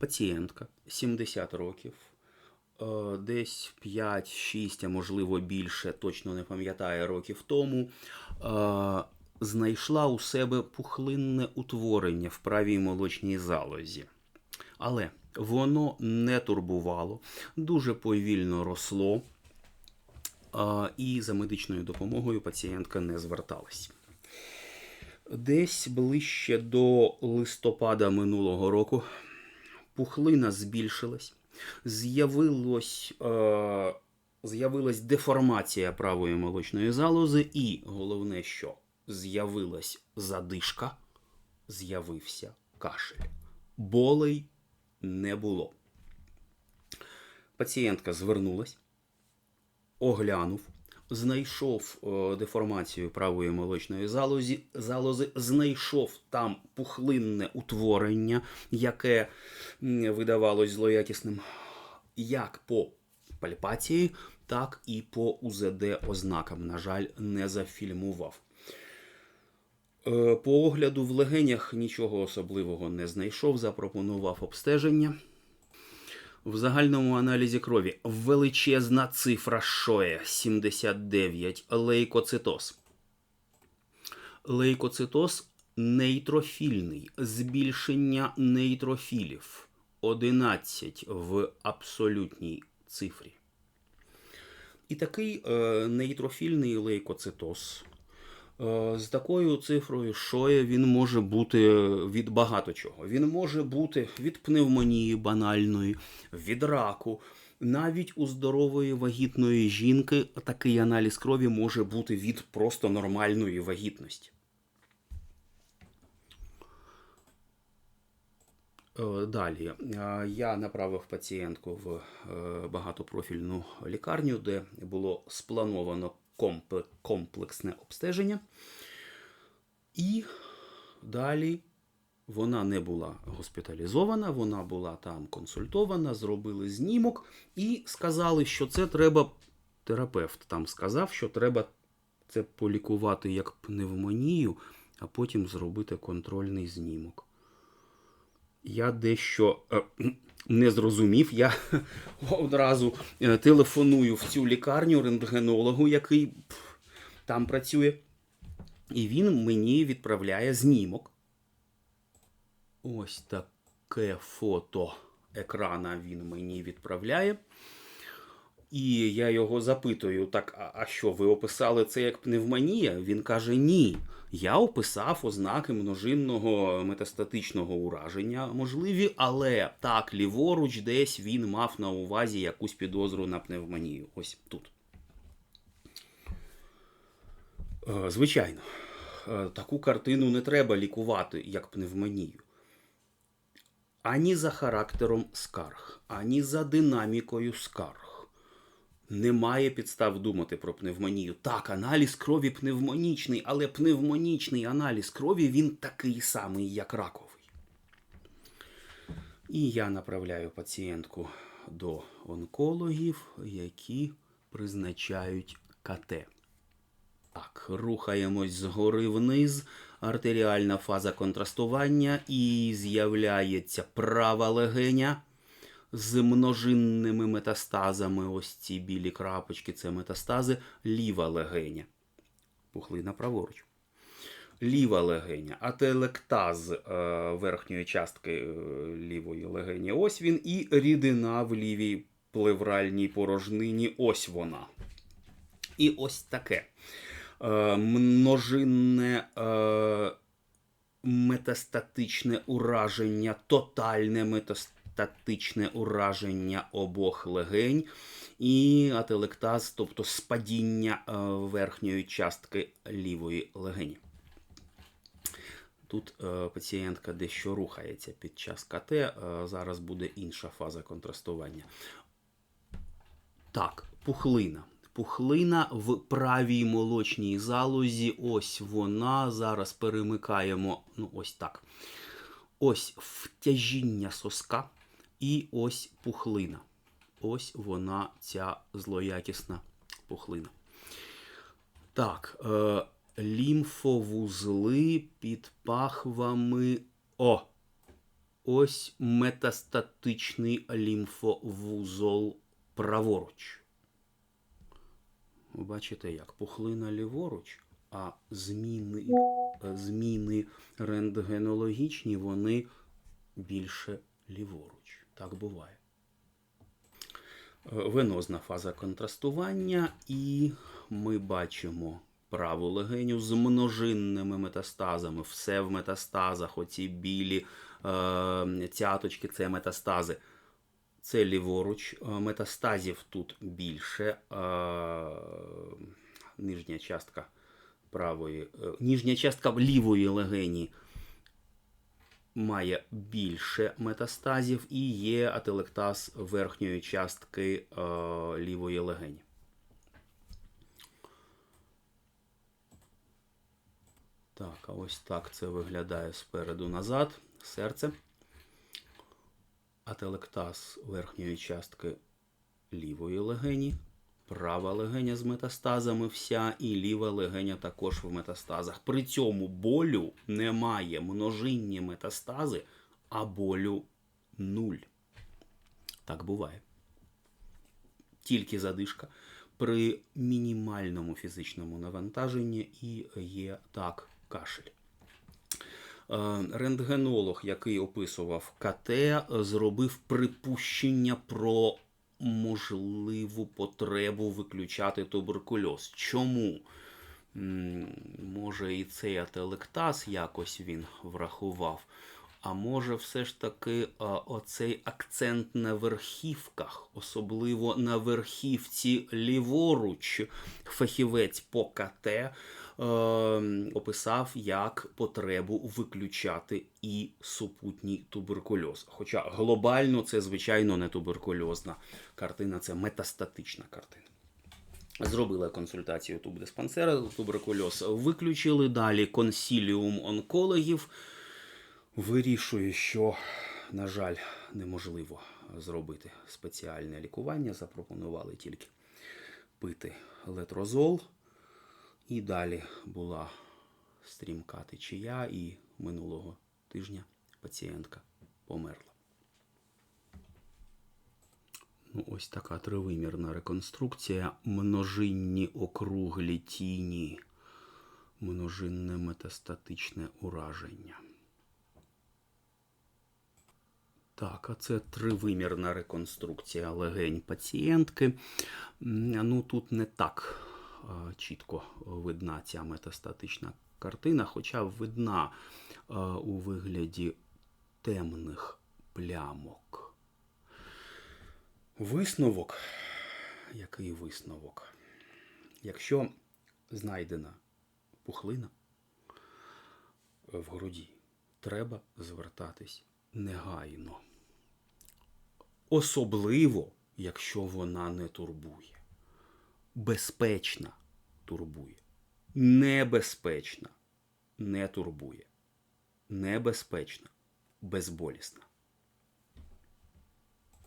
пацієнтка 70 років, е, десь 5-6, а можливо більше, точно не пам'ятаю років тому, е, знайшла у себе пухлинне утворення в правій молочній залозі. Але воно не турбувало, дуже повільно росло, е, і за медичною допомогою пацієнтка не зверталась. Десь ближче до листопада минулого року пухлина збільшилась, з'явилось, е, з'явилась деформація правої молочної залози, і головне, що з'явилась задишка, з'явився кашель. Болей не було. Пацієнтка звернулась, оглянув, знайшов е, деформацію правої молочної залозі, залози, знайшов там пухлинне утворення, яке видавалось злоякісним як по пальпації, так і по УЗД ознакам. На жаль, не зафільмував. Е, По огляду в легенях нічого особливого не знайшов, запропонував обстеження. В загальному аналізі крові величезна цифра шоє 79 лейкоцитоз. Лейкоцитоз нейтрофільний, збільшення нейтрофілів 11 в абсолютній цифрі. І такий е, нейтрофільний лейкоцитоз З такою цифрою шоє він може бути від багато чого. Він може бути від пневмонії банальної, від раку. Навіть у здорової вагітної жінки такий аналіз крові може бути від просто нормальної вагітності. Е, Далі Е, я направив пацієнтку в е, багатопрофільну лікарню, де було сплановано комплексне обстеження. І далі вона не була госпіталізована, вона була там консультована, зробили знімок і сказали, що це треба. Терапевт там сказав, що треба це полікувати як пневмонію, а потім зробити контрольний знімок. Я дещо е, не зрозумів. Я одразу е, телефоную в цю лікарню рентгенологу, який там працює. І він мені відправляє знімок. Ось таке фото екрана він мені відправляє. І я його запитую: так, а, що, ви описали це як пневмонія? Він каже: ні. Я описав ознаки множинного метастатичного ураження, можливі, але так, ліворуч, десь він мав на увазі якусь підозру на пневмонію. Ось тут. Е, Звичайно, е, таку картину не треба лікувати як пневмонію. Ані за характером скарг, ані за динамікою скарг. Немає підстав думати про пневмонію. Так, аналіз крові пневмонічний, але пневмонічний аналіз крові він такий самий, як раковий. І я направляю пацієнтку до онкологів, які призначають КТ. Так, рухаємось згори вниз, артеріальна фаза контрастування, і з'являється права легеня з множинними метастазами. Ось ці білі крапочки це метастази, ліва легеня. Пухлина праворуч. Ліва легеня, ателектаз е, верхньої частки е, лівої легені. Ось він, і рідина в лівій плевральній порожнині. Ось вона. І ось таке е, множинне метастатичне ураження, тотальне метастатичне ураження обох легень і ателектаз, тобто спадіння е, верхньої частки лівої легені. Тут е, пацієнтка дещо рухається під час КТ, е, зараз буде інша фаза контрастування. Так, пухлина. Пухлина в правій молочній залозі. Ось вона. Зараз перемикаємо. Ну, ось так. Ось втяжіння соска і ось пухлина. Ось вона, ця злоякісна пухлина. Так, е, лімфовузли під пахвами. О! ось метастатичний лімфовузол праворуч. Ви бачите, як пухлина ліворуч, а зміни, зміни рентгенологічні, вони більше ліворуч. Так буває. Е, Венозна фаза контрастування, і ми бачимо праву легеню з множинними метастазами. Все в метастазах, оці білі е, цяточки це метастази. Це ліворуч. Е, Метастазів тут більше. Е, нижня частка правої, е, нижня частка лівої легені має більше метастазів і є ателектаз верхньої частки е, лівої легені. Так, а ось так це виглядає спереду назад. Серце. Ателектаз верхньої частки лівої легені. Права легеня з метастазами вся, і ліва легеня також в метастазах. При цьому болю немає множинні метастази, а болю нуль. Так буває. Тільки задишка. При мінімальному фізичному навантаженні і є так кашель. Е, Рентгенолог, який описував КТ, зробив припущення про можливу потребу виключати туберкульоз. Чому? Може, і цей ателектаз якось він врахував. А може, все ж таки оцей акцент на верхівках, особливо на верхівці ліворуч, фахівець по КТ описав як потребу виключати і супутній туберкульоз. Хоча глобально це, звичайно, не туберкульозна картина, це метастатична картина. Зробили консультацію тубдиспансера, туберкульоз виключили. Далі консіліум онкологів вирішує, що, на жаль, неможливо зробити спеціальне лікування. Запропонували тільки пити летрозол. І далі була стрімка течія, і минулого тижня пацієнтка померла. Ну, ось така тривимірна реконструкція. Множинні округлі тіні, множинне метастатичне ураження. Так, а це тривимірна реконструкція легень пацієнтки. Ну, тут не так чітко видна ця метастатична картина, хоча видна у вигляді темних плямок. Висновок. Який висновок? Якщо знайдена пухлина в груді, треба звертатись негайно. Особливо, якщо вона не турбує. Безпечна турбує. Небезпечна не турбує. Небезпечна, безболісна.